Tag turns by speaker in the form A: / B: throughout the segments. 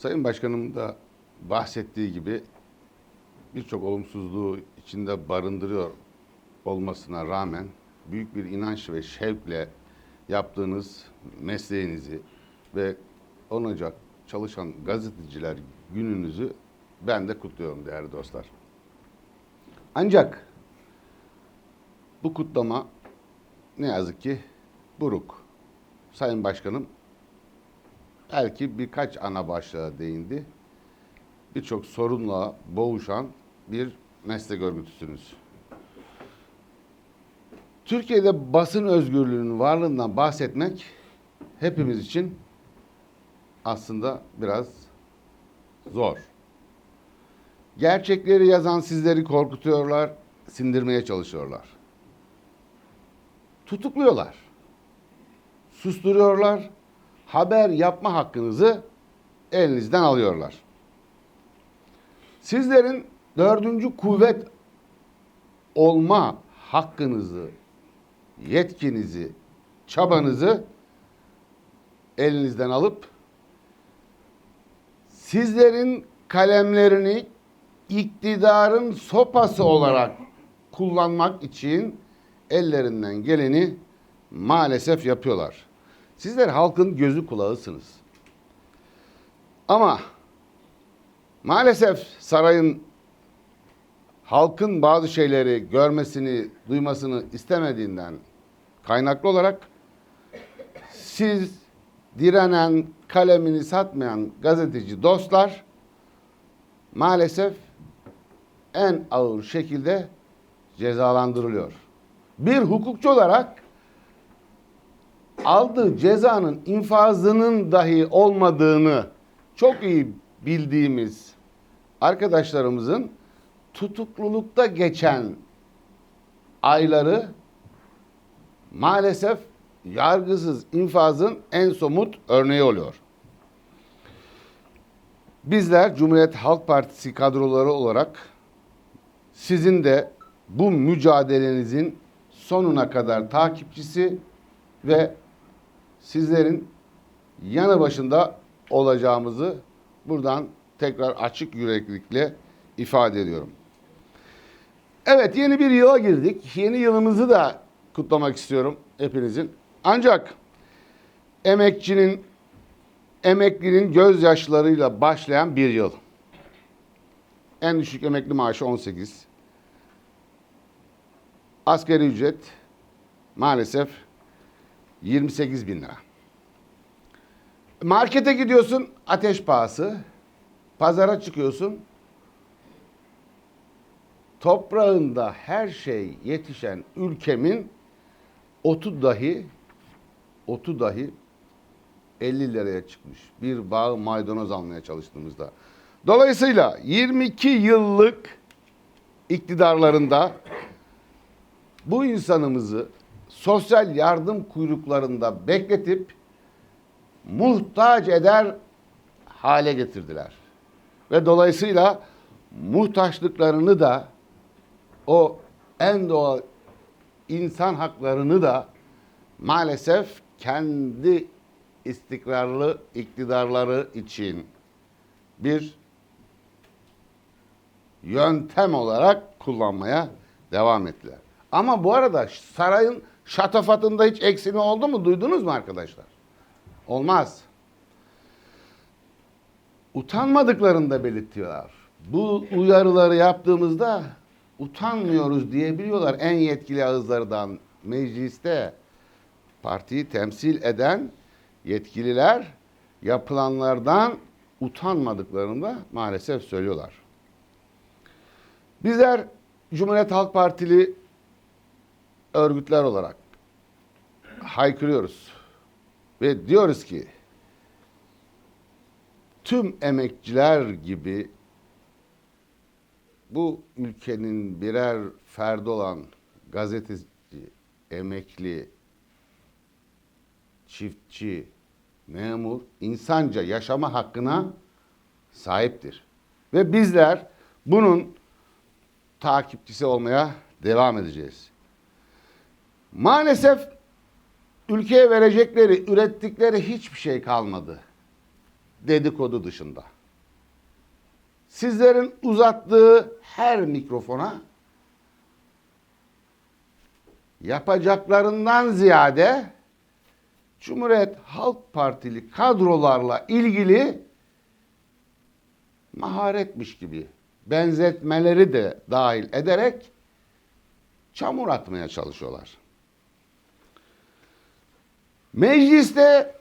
A: Sayın Başkanım da bahsettiği gibi birçok olumsuzluğu içinde barındırıyor olmasına rağmen büyük bir inanç ve şevkle yaptığınız mesleğinizi ve 10 Ocak çalışan gazeteciler gününüzü ben de kutluyorum değerli dostlar. Ancak bu kutlama ne yazık ki buruk. Sayın Başkanım belki birkaç ana başlığa değindi. Birçok sorunla boğuşan bir meslek örgütüsünüz. Türkiye'de basın özgürlüğünün varlığından bahsetmek hepimiz için aslında biraz zor. Gerçekleri yazan sizleri korkutuyorlar, sindirmeye çalışıyorlar. Tutukluyorlar. Susturuyorlar. Haber yapma hakkınızı elinizden alıyorlar. Sizlerin dördüncü kuvvet olma hakkınızı, yetkinizi, çabanızı elinizden alıp sizlerin kalemlerini iktidarın sopası olarak kullanmak için ellerinden geleni maalesef yapıyorlar. Sizler halkın gözü kulağısınız. Ama maalesef sarayın halkın bazı şeyleri görmesini, duymasını istemediğinden kaynaklı olarak siz direnen, kalemini satmayan gazeteci dostlar maalesef en ağır şekilde cezalandırılıyor. Bir hukukçu olarak aldığı cezanın infazının dahi olmadığını çok iyi bildiğimiz arkadaşlarımızın tutuklulukta geçen ayları maalesef yargısız infazın en somut örneği oluyor. Bizler Cumhuriyet Halk Partisi kadroları olarak sizin de bu mücadelenizin sonuna kadar takipçisi ve sizlerin yanı başında olacağımızı buradan tekrar açık yüreklilikle ifade ediyorum. Evet yeni bir yıla girdik. Yeni yılımızı da kutlamak istiyorum hepinizin. Ancak emekçinin, emeklinin gözyaşlarıyla başlayan bir yıl. En düşük emekli maaşı 18. Asgari ücret maalesef 28 bin lira. Markete gidiyorsun ateş pahası. Pazara çıkıyorsun. Toprağında her şey yetişen ülkemin otu dahi otu dahi 50 liraya çıkmış. Bir bağ maydanoz almaya çalıştığımızda. Dolayısıyla 22 yıllık iktidarlarında bu insanımızı sosyal yardım kuyruklarında bekletip muhtaç eder hale getirdiler. Ve dolayısıyla muhtaçlıklarını da o en doğal insan haklarını da maalesef kendi istikrarlı iktidarları için bir yöntem olarak kullanmaya devam ettiler. Ama bu arada sarayın şatafatında hiç eksini oldu mu duydunuz mu arkadaşlar? Olmaz. Utanmadıklarını da belirtiyorlar. Bu uyarıları yaptığımızda utanmıyoruz diyebiliyorlar en yetkili ağızlardan mecliste partiyi temsil eden yetkililer yapılanlardan utanmadıklarını da maalesef söylüyorlar. Bizler Cumhuriyet Halk Partili örgütler olarak haykırıyoruz ve diyoruz ki tüm emekçiler gibi bu ülkenin birer ferdi olan gazeteci, emekli, çiftçi, memur insanca yaşama hakkına sahiptir. Ve bizler bunun takipçisi olmaya devam edeceğiz. Maalesef ülkeye verecekleri, ürettikleri hiçbir şey kalmadı. dedikodu dışında. Sizlerin uzattığı her mikrofona yapacaklarından ziyade Cumhuriyet Halk Partili kadrolarla ilgili maharetmiş gibi benzetmeleri de dahil ederek çamur atmaya çalışıyorlar. Mecliste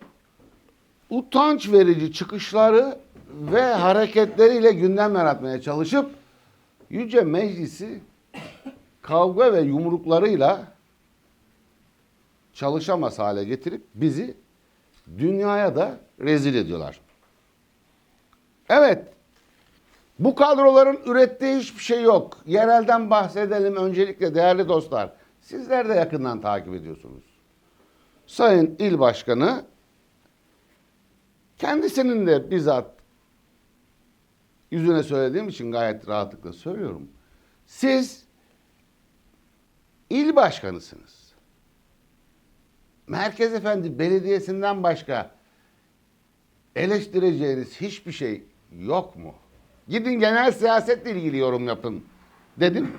A: utanç verici çıkışları ve hareketleriyle gündem yaratmaya çalışıp Yüce Meclisi kavga ve yumruklarıyla çalışamaz hale getirip bizi dünyaya da rezil ediyorlar. Evet, bu kadroların ürettiği hiçbir şey yok. Yerelden bahsedelim öncelikle değerli dostlar. Sizler de yakından takip ediyorsunuz. Sayın İl Başkanı kendisinin de bizzat yüzüne söylediğim için gayet rahatlıkla söylüyorum. Siz il başkanısınız. Merkez Efendi Belediyesi'nden başka eleştireceğiniz hiçbir şey yok mu? Gidin genel siyasetle ilgili yorum yapın dedim.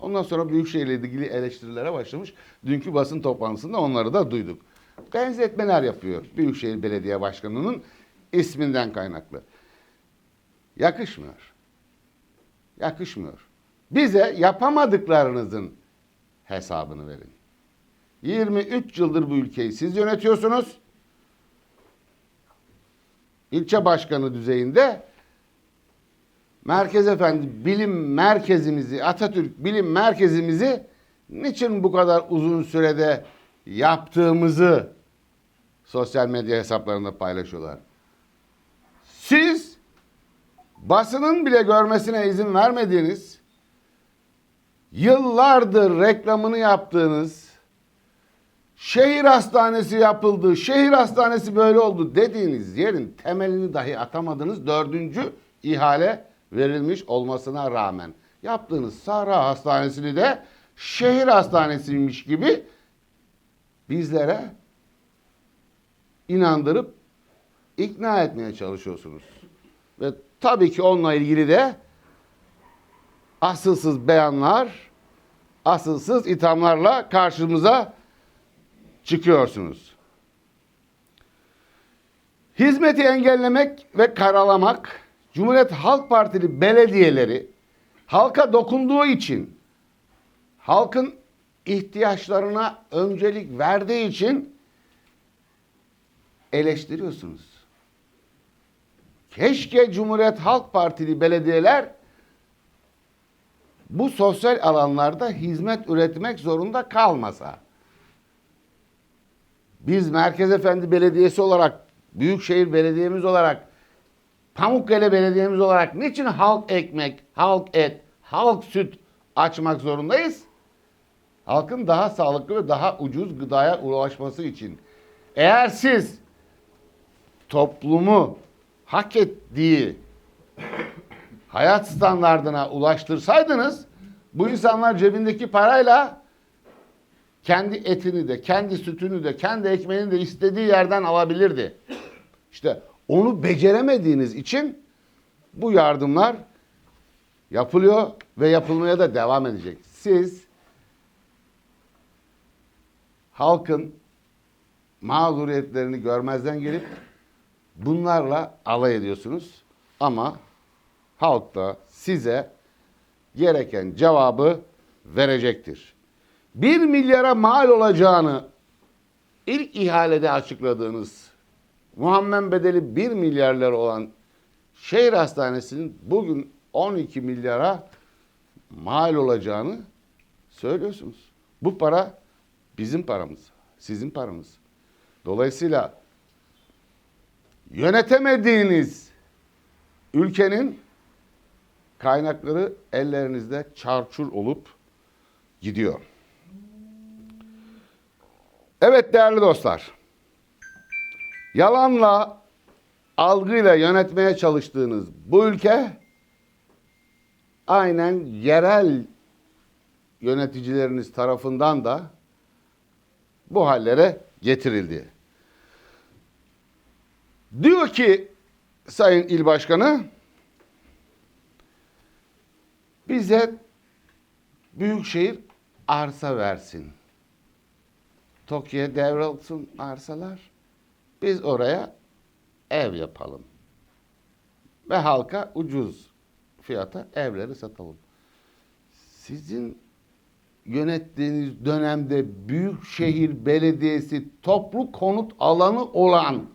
A: Ondan sonra Büyükşehir'le ilgili eleştirilere başlamış. Dünkü basın toplantısında onları da duyduk. Benzetmeler yapıyor Büyükşehir Belediye Başkanı'nın isminden kaynaklı. Yakışmıyor. Yakışmıyor. Bize yapamadıklarınızın hesabını verin. 23 yıldır bu ülkeyi siz yönetiyorsunuz. İlçe başkanı düzeyinde Merkez Efendi bilim merkezimizi, Atatürk bilim merkezimizi niçin bu kadar uzun sürede yaptığımızı sosyal medya hesaplarında paylaşıyorlar. Siz basının bile görmesine izin vermediğiniz, yıllardır reklamını yaptığınız, şehir hastanesi yapıldı, şehir hastanesi böyle oldu dediğiniz yerin temelini dahi atamadınız. Dördüncü ihale verilmiş olmasına rağmen yaptığınız Sahra Hastanesi'ni de şehir hastanesiymiş gibi bizlere inandırıp ikna etmeye çalışıyorsunuz. Ve tabii ki onunla ilgili de asılsız beyanlar, asılsız ithamlarla karşımıza çıkıyorsunuz. Hizmeti engellemek ve karalamak Cumhuriyet Halk Partili belediyeleri halka dokunduğu için halkın ihtiyaçlarına öncelik verdiği için eleştiriyorsunuz. Keşke Cumhuriyet Halk Partili belediyeler bu sosyal alanlarda hizmet üretmek zorunda kalmasa. Biz Merkez Efendi Belediyesi olarak, Büyükşehir Belediyemiz olarak, Pamukkale Belediyemiz olarak niçin halk ekmek, halk et, halk süt açmak zorundayız? Halkın daha sağlıklı ve daha ucuz gıdaya ulaşması için. Eğer siz toplumu hak ettiği hayat standardına ulaştırsaydınız bu insanlar cebindeki parayla kendi etini de, kendi sütünü de, kendi ekmeğini de istediği yerden alabilirdi. İşte onu beceremediğiniz için bu yardımlar yapılıyor ve yapılmaya da devam edecek. Siz halkın mağduriyetlerini görmezden gelip bunlarla alay ediyorsunuz. Ama halk da size gereken cevabı verecektir. 1 milyara mal olacağını ilk ihalede açıkladığınız Muhammed bedeli 1 milyarlar olan şehir hastanesinin bugün 12 milyara mal olacağını söylüyorsunuz. Bu para bizim paramız, sizin paranız. Dolayısıyla yönetemediğiniz ülkenin kaynakları ellerinizde çarçur olup gidiyor. Evet değerli dostlar. Yalanla, algıyla yönetmeye çalıştığınız bu ülke aynen yerel yöneticileriniz tarafından da bu hallere getirildi. Diyor ki Sayın İl Başkanı bize büyükşehir arsa versin. TOKİ'ye devralsın arsalar. Biz oraya ev yapalım. Ve halka ucuz fiyata evleri satalım. Sizin yönettiğiniz dönemde Büyükşehir Belediyesi toplu konut alanı olan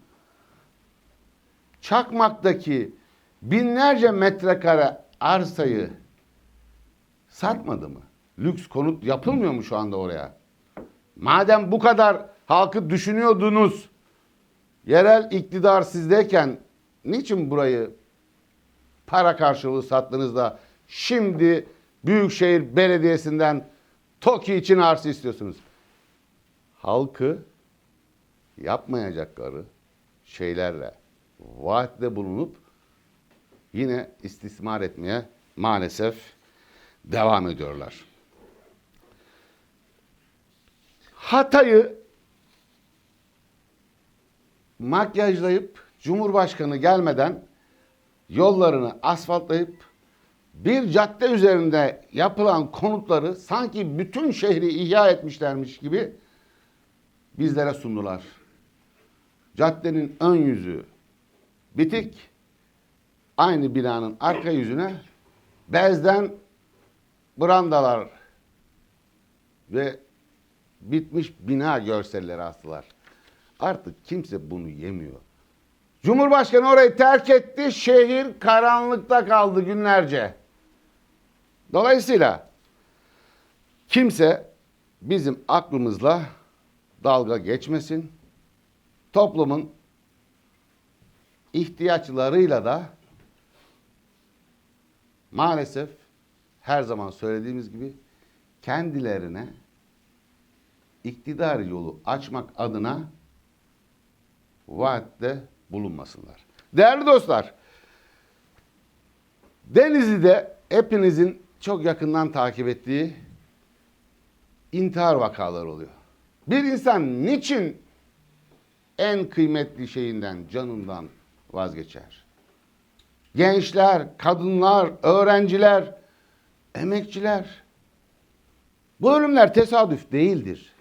A: Çakmak'taki binlerce metrekare arsayı satmadı mı? Lüks konut yapılmıyor mu şu anda oraya? Madem bu kadar halkı düşünüyordunuz, yerel iktidar sizdeyken niçin burayı para karşılığı sattınız da şimdi Büyükşehir Belediyesi'nden TOKİ için arsa istiyorsunuz? Halkı yapmayacakları şeylerle vaatte bulunup yine istismar etmeye maalesef devam ediyorlar. Hatay'ı makyajlayıp Cumhurbaşkanı gelmeden yollarını asfaltlayıp bir cadde üzerinde yapılan konutları sanki bütün şehri ihya etmişlermiş gibi bizlere sundular. Caddenin ön yüzü bitik, aynı binanın arka yüzüne bezden brandalar ve bitmiş bina görselleri astılar. Artık kimse bunu yemiyor. Cumhurbaşkanı orayı terk etti, şehir karanlıkta kaldı günlerce. Dolayısıyla kimse bizim aklımızla dalga geçmesin. Toplumun ihtiyaçlarıyla da maalesef her zaman söylediğimiz gibi kendilerine iktidar yolu açmak adına vaatte bulunmasınlar. Değerli dostlar, Denizli'de hepinizin çok yakından takip ettiği intihar vakaları oluyor. Bir insan niçin en kıymetli şeyinden, canından vazgeçer? Gençler, kadınlar, öğrenciler, emekçiler. Bu ölümler tesadüf değildir.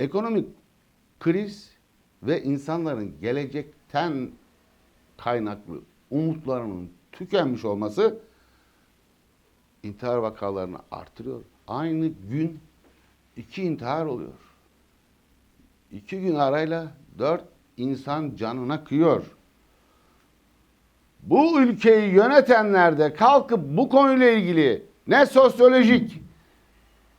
A: Ekonomik kriz ve insanların gelecekten kaynaklı umutlarının tükenmiş olması intihar vakalarını artırıyor. Aynı gün iki intihar oluyor. İki gün arayla dört insan canına kıyıyor. Bu ülkeyi yönetenler de kalkıp bu konuyla ilgili ne sosyolojik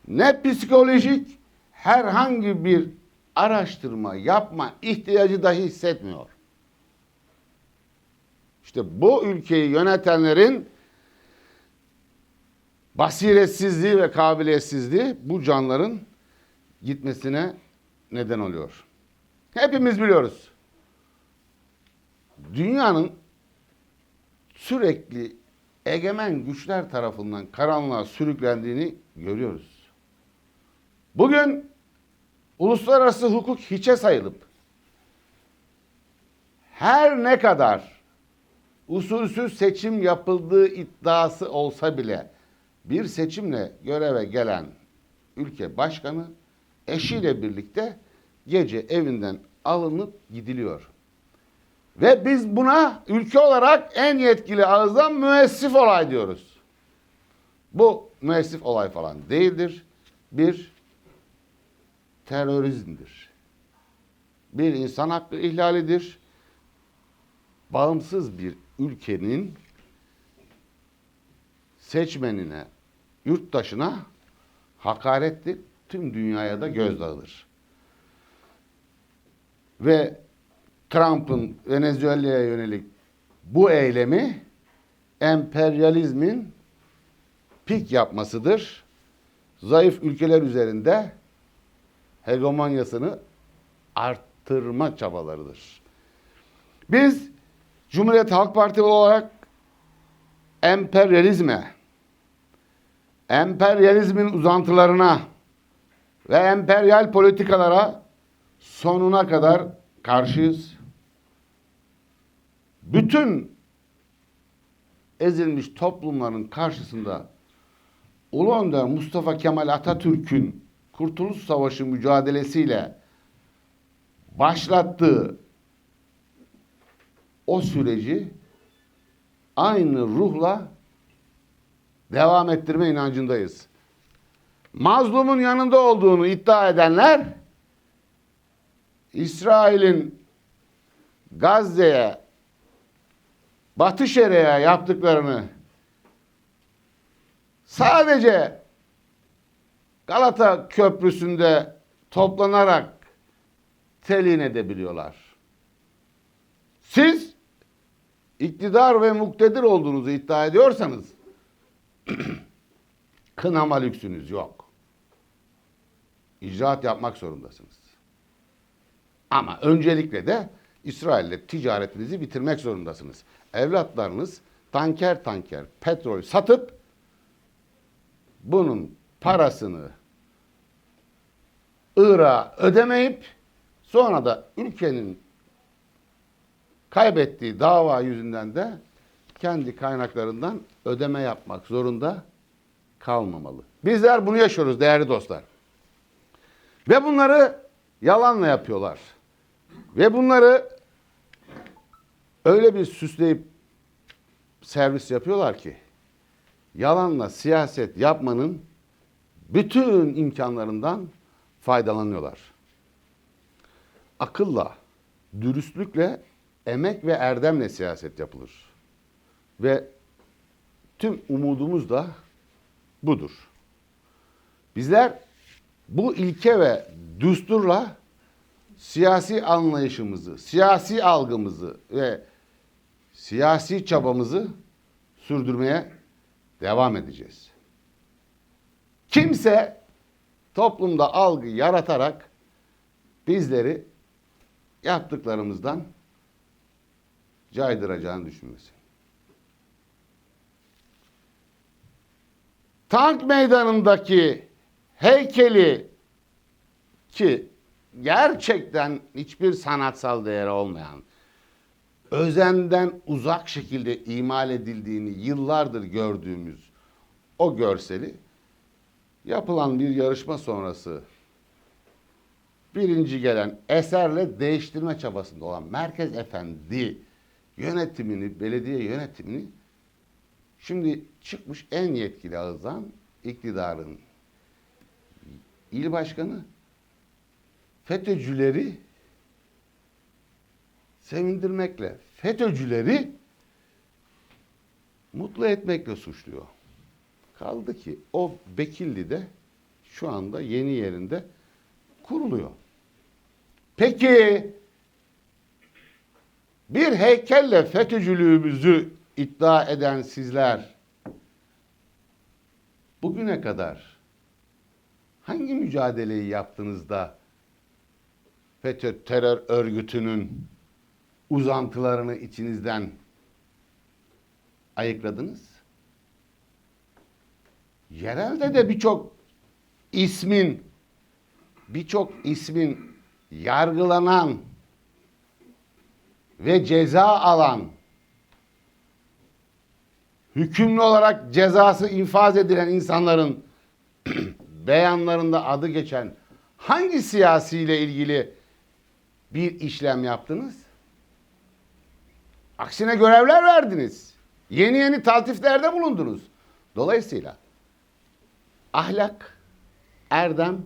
A: ne psikolojik herhangi bir araştırma yapma ihtiyacı dahi hissetmiyor. İşte bu ülkeyi yönetenlerin basiretsizliği ve kabiliyetsizliği bu canların gitmesine neden oluyor. Hepimiz biliyoruz. Dünyanın sürekli egemen güçler tarafından karanlığa sürüklendiğini görüyoruz. Bugün uluslararası hukuk hiçe sayılıp her ne kadar usulsüz seçim yapıldığı iddiası olsa bile bir seçimle göreve gelen ülke başkanı eşiyle birlikte gece evinden alınıp gidiliyor. Ve biz buna ülke olarak en yetkili ağızdan müessif olay diyoruz. Bu müessif olay falan değildir. Bir terörizmdir. Bir insan hakkı ihlalidir. Bağımsız bir ülkenin seçmenine, yurttaşına hakarettir. Tüm dünyaya da gözdağıdır. Ve Trump'ın Venezuela'ya yönelik bu eylemi emperyalizmin pik yapmasıdır. Zayıf ülkeler üzerinde hegemonyasını arttırma çabalarıdır. Biz Cumhuriyet Halk Partili olarak emperyalizme, emperyalizmin uzantılarına ve emperyal politikalara sonuna kadar karşıyız. bütün ezilmiş toplumların karşısında Ulu Önder Mustafa Kemal Atatürk'ün Kurtuluş Savaşı mücadelesiyle başlattığı o süreci aynı ruhla devam ettirme inancındayız. Mazlumun yanında olduğunu iddia edenler İsrail'in Gazze'ye Batı Şeria'ya yaptıklarını sadece Galata Köprüsü'nde toplanarak telin edebiliyorlar. Siz iktidar ve muktedir olduğunuzu iddia ediyorsanız kınama lüksünüz yok. İcraat yapmak zorundasınız. Ama öncelikle de İsrail'le ticaretinizi bitirmek zorundasınız. Evlatlarınız tanker tanker petrol satıp bunun parasını Irak'a ödemeyip sonra da ülkenin kaybettiği dava yüzünden de kendi kaynaklarından ödeme yapmak zorunda kalmamalı. Bizler bunu yaşıyoruz değerli dostlar. Ve bunları yalanla yapıyorlar. Ve bunları öyle bir süsleyip servis yapıyorlar ki yalanla siyaset yapmanın bütün imkanlarından faydalanıyorlar. Akılla, dürüstlükle, emek ve erdemle siyaset yapılır. Ve tüm umudumuz da budur. Bizler bu ilke ve düsturla siyasi anlayışımızı, siyasi algımızı ve siyasi çabamızı sürdürmeye devam edeceğiz. Kimse toplumda algı yaratarak bizleri yaptıklarımızdan caydıracağını düşünmesin. Tank meydanındaki heykeli ki gerçekten hiçbir sanatsal değeri olmayan, özenden uzak şekilde imal edildiğini yıllardır gördüğümüz o görseli yapılan bir yarışma sonrası birinci gelen eserle değiştirme çabasında olan Merkez Efendi yönetimini, belediye yönetimini şimdi çıkmış en yetkili ağızdan iktidarın il başkanı FETÖ'cüleri sevindirmekle, FETÖ'cüleri mutlu etmekle suçluyor. Kaldı ki o Bekilli'de şu anda yeni yerinde kuruluyor. Peki bir heykelle FETÖ'cülüğümüzü iddia eden sizler bugüne kadar hangi mücadeleyi yaptınız da FETÖ terör örgütünün uzantılarını içinizden ayıkladınız? Yerelde de birçok ismin birçok ismin yargılanan ve ceza alan hükümlü olarak cezası infaz edilen insanların beyanlarında adı geçen hangi siyasiyle ilgili bir işlem yaptınız? Aksine görevler verdiniz. Yeni yeni taltiflerde bulundunuz. Dolayısıyla ahlak, erdem,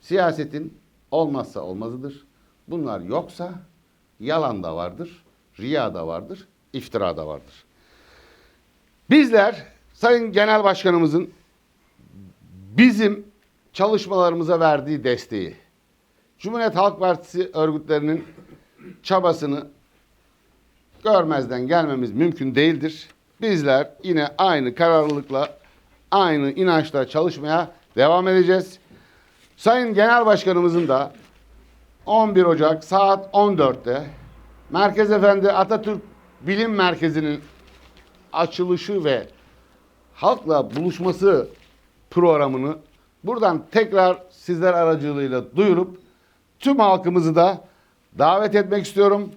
A: siyasetin olmazsa olmazıdır. Bunlar yoksa yalan da vardır, riya da vardır, iftira da vardır. Bizler Sayın Genel Başkanımızın bizim çalışmalarımıza verdiği desteği, Cumhuriyet Halk Partisi örgütlerinin çabasını görmezden gelmemiz mümkün değildir. Bizler yine aynı kararlılıkla, aynı inançla çalışmaya devam edeceğiz. Sayın Genel Başkanımızın da 11 Ocak saat 14'te Merkez Efendi Atatürk Bilim Merkezi'nin açılışı ve halkla buluşması programını buradan tekrar sizler aracılığıyla duyurup tüm halkımızı da davet etmek istiyorum.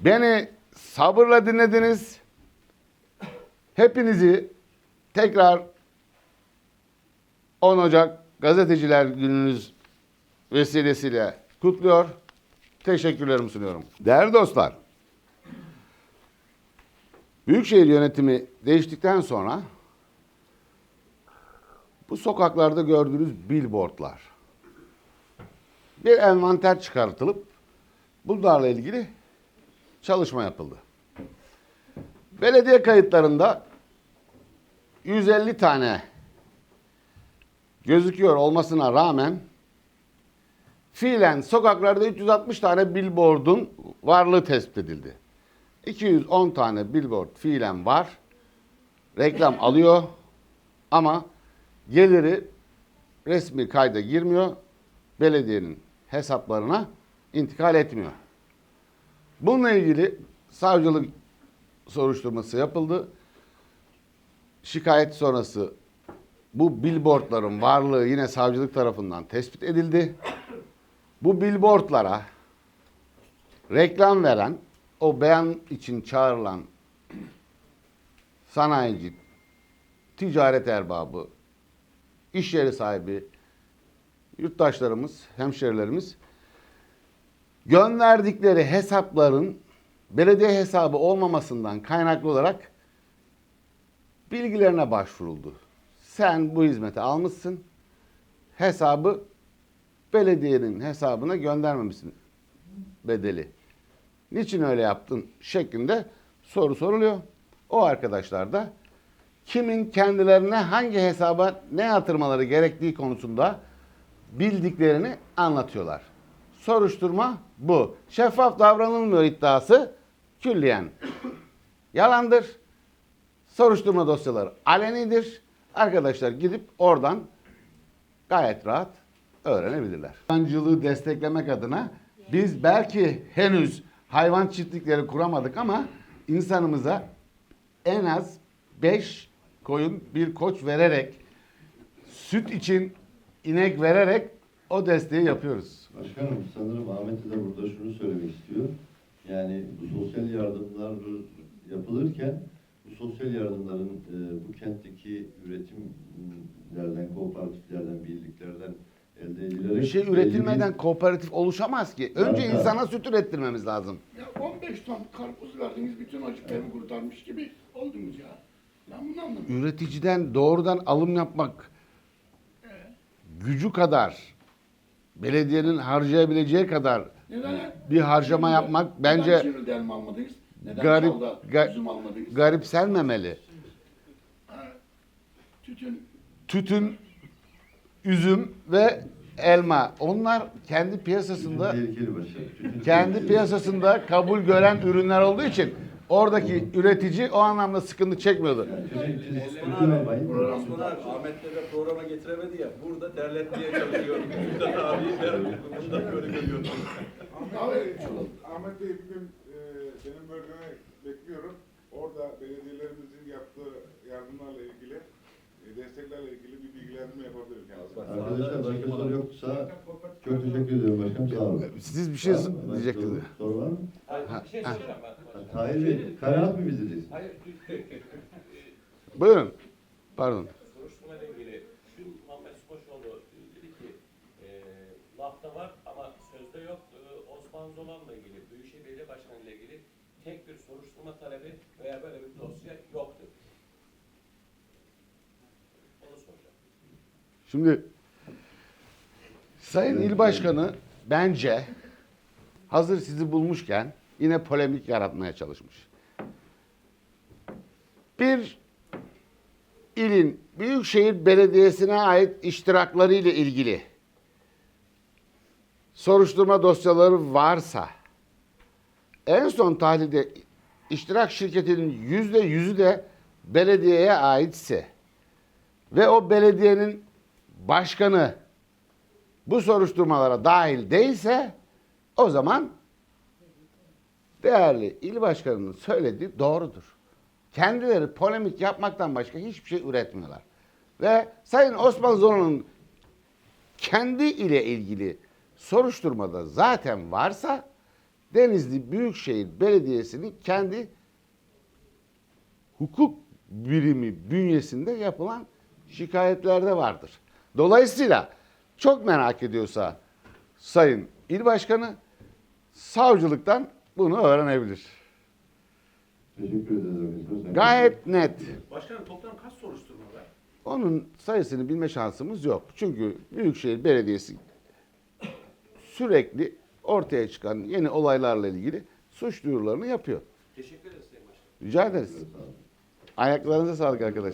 A: Beni sabırla dinlediniz. Hepinizi tekrar 10 Ocak Gazeteciler Gününüz vesilesiyle kutluyor. Teşekkürlerimi sunuyorum. Değerli dostlar, Büyükşehir yönetimi değiştikten sonra bu sokaklarda gördüğünüz billboardlar bir envanter çıkartılıp bunlarla ilgili çalışma yapıldı. Belediye kayıtlarında 150 tane gözüküyor olmasına rağmen fiilen sokaklarda 360 tane billboardun varlığı tespit edildi. 210 tane billboard fiilen var. Reklam alıyor ama geliri resmi kayda girmiyor. Belediyenin hesaplarına intikal etmiyor. Bununla ilgili savcılık soruşturması yapıldı. Şikayet sonrası bu billboardların varlığı yine savcılık tarafından tespit edildi. Bu billboardlara reklam veren, o beyan için çağrılan sanayici, ticaret erbabı, iş yeri sahibi, yurttaşlarımız, hemşerilerimiz gönderdikleri hesapların belediye hesabı olmamasından kaynaklı olarak bilgilerine başvuruldu. Sen bu hizmeti almışsın, hesabı belediyenin hesabına göndermemişsin bedeli. Niçin öyle yaptın şeklinde soru soruluyor. O arkadaşlar da kimin kendilerine hangi hesaba ne yatırmaları gerektiği konusunda bildiklerini anlatıyorlar. Soruşturma bu. Şeffaf davranılmıyor iddiası külliyen yalandır. Soruşturma dosyaları alenidir. Arkadaşlar gidip oradan gayet rahat öğrenebilirler. Hayvancılığı desteklemek adına biz belki henüz hayvan çiftlikleri kuramadık ama insanımıza en az 5 koyun bir koç vererek süt için inek vererek o desteği yapıyoruz.
B: Başkanım sanırım Ahmet de burada şunu söylemek istiyor. Yani bu sosyal yardımlar yapılırken bu sosyal yardımların e, bu kentteki üretimlerden, kooperatiflerden, birliklerden elde edilerek...
A: Bir şey üretilmeden kooperatif oluşamaz ki. Önce
B: Evet.
A: insana süt ürettirmemiz lazım.
C: Ya 15 ton karpuz verdiniz, bütün acıklarını kurtarmış gibi oldunuz ya. Ben bunu anlamıyorum.
A: Üreticiden doğrudan alım yapmak gücü kadar belediyenin harcayabileceği kadar
C: Neden?
A: bir harcama yapmak
C: neden
A: bence
C: Çivril'de elma almadınız? Neden
A: garip
C: Çal'da
A: ga-
C: üzüm almadınız?
A: garipsenmemeli.
C: Tütün
A: Tütün, üzüm ve elma. Onlar kendi piyasasında kendi piyasasında kabul gören ürünler olduğu için oradaki üretici o anlamda sıkıntı çekmiyordu.
D: Osman
B: tütün
D: abi,
B: almayın.
D: Osman abi Ahmet'le de programa getiremedi ya. Burada derletmeye çalışıyor. Müjdat abi bundan böyle görüyorum.
E: Ahmet Bey bugün e, benim bölgeme bekliyorum. Orada belediyelerimizin yaptığı yardımlarla ilgili, e, desteklerle ilgili bir bilgilendirme yapabilir kendisi.
B: Arkadaşlar başka soru yoksa çok teşekkür ediyorum başkanım. Sağ olun.
A: Siz bir şey diyecektiniz.
B: Soru, var mı?
A: Ha,
F: Bir şey ben.
B: Tahir Bey, kanaat mı bildireceksin?
F: Hayır,
A: Buyurun. Pardon.
F: soruşturma ile ilgili dün Muhammed Spoşoğlu dedi ki e, lafta var ama sözde yok. E, Osman Büyükşehir Belediye Başkanı ile ilgili tek bir soruşturma talebi veya böyle bir dosya yoktu. Onu soracağım.
A: Şimdi Sayın İl Başkanı bence hazır sizi bulmuşken yine polemik yaratmaya çalışmış. Bir ilin Büyükşehir Belediyesi'ne ait iştirakları ile ilgili soruşturma dosyaları varsa en son tahlilde iştirak şirketinin yüzde yüzü de belediyeye aitse ve o belediyenin başkanı bu soruşturmalara dahil değilse o zaman değerli il başkanının söylediği doğrudur. Kendileri polemik yapmaktan başka hiçbir şey üretmiyorlar. Ve Sayın Osman Zona'nın kendi ile ilgili soruşturmada zaten varsa Denizli Büyükşehir Belediyesi'nin kendi hukuk birimi bünyesinde yapılan şikayetlerde vardır. Dolayısıyla çok merak ediyorsa Sayın İl Başkanı savcılıktan bunu öğrenebilir.
B: Teşekkür ederiz.
A: Gayet net.
D: Başkanım toplam kaç soruşturma var?
A: Onun sayısını bilme şansımız yok. Çünkü Büyükşehir Belediyesi sürekli ortaya çıkan yeni olaylarla ilgili suç duyurularını yapıyor.
F: Teşekkür ederiz Sayın Başkanım.
A: Rica ederiz. Ayaklarınıza sağlık arkadaşlar.